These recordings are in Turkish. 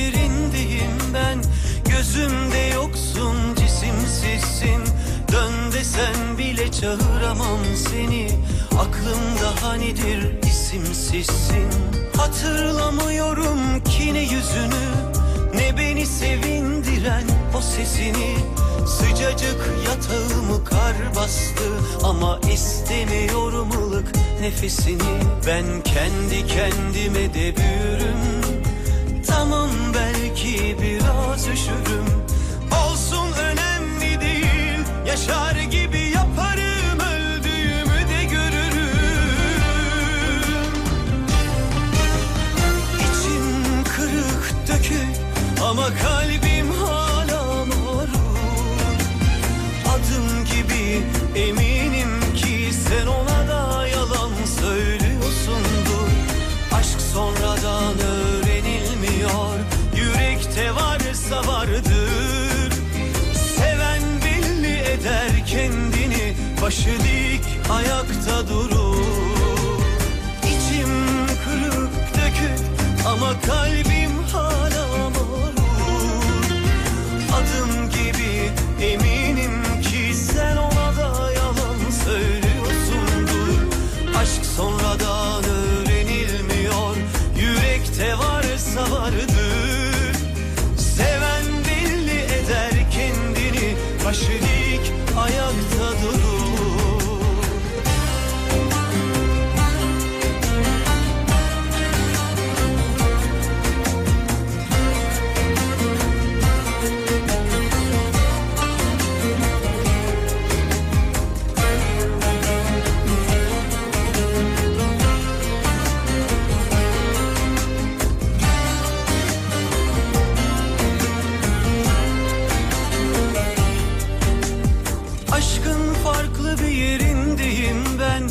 Yerindeyim ben. Gözümde yoksun cisimsizsin. Dön desen bile çağıramam seni. Aklımda hanidir isimsizsin. Hatırlamıyorum ki ne yüzünü. Ne beni sevindiren o sesini. Sıcacık yatağımı kar bastı. Ama istemiyorum ılık nefesini. Ben kendi kendime de büyürüm Ama kalbim hala mağrur Adım gibi eminim ki sen ona da yalan söylüyorsundur. Aşk sonradan öğrenilmiyor. Yürekte varsa vardır. Seven belli eder kendini. Başı dik ayakta durur. İçim kırık dökük ama kalbim kendini Başı dik yerindeyim ben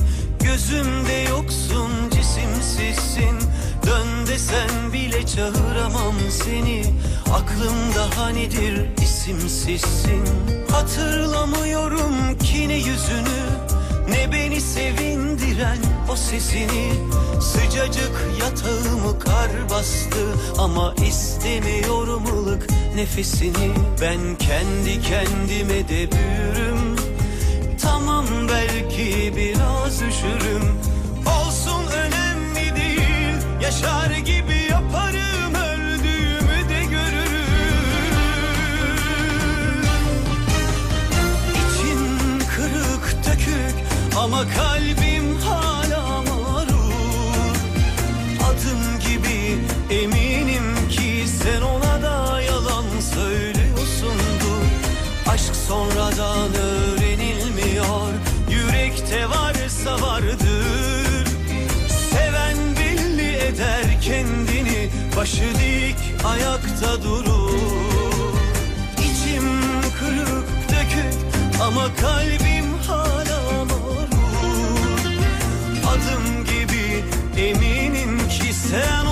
Gözümde yoksun cisimsizsin. Dön desen bile çağıramam seni. Aklımda hanidir isimsizsin. Hatırlamıyorum ki ne yüzünü. Ne beni sevindiren o sesini. Sıcacık yatağımı kar bastı Ama istemiyorum ılık nefesini. Ben kendi kendime de büyürüm Kalbim hala mağrur Adım gibi eminim ki sen ona da yalan söylüyorsundur. Aşk sonradan öğrenilmiyor Yürekte varsa vardır. Seven belli eder kendini Başı dik ayakta durur. İçim kırık dökük ama kalbim ki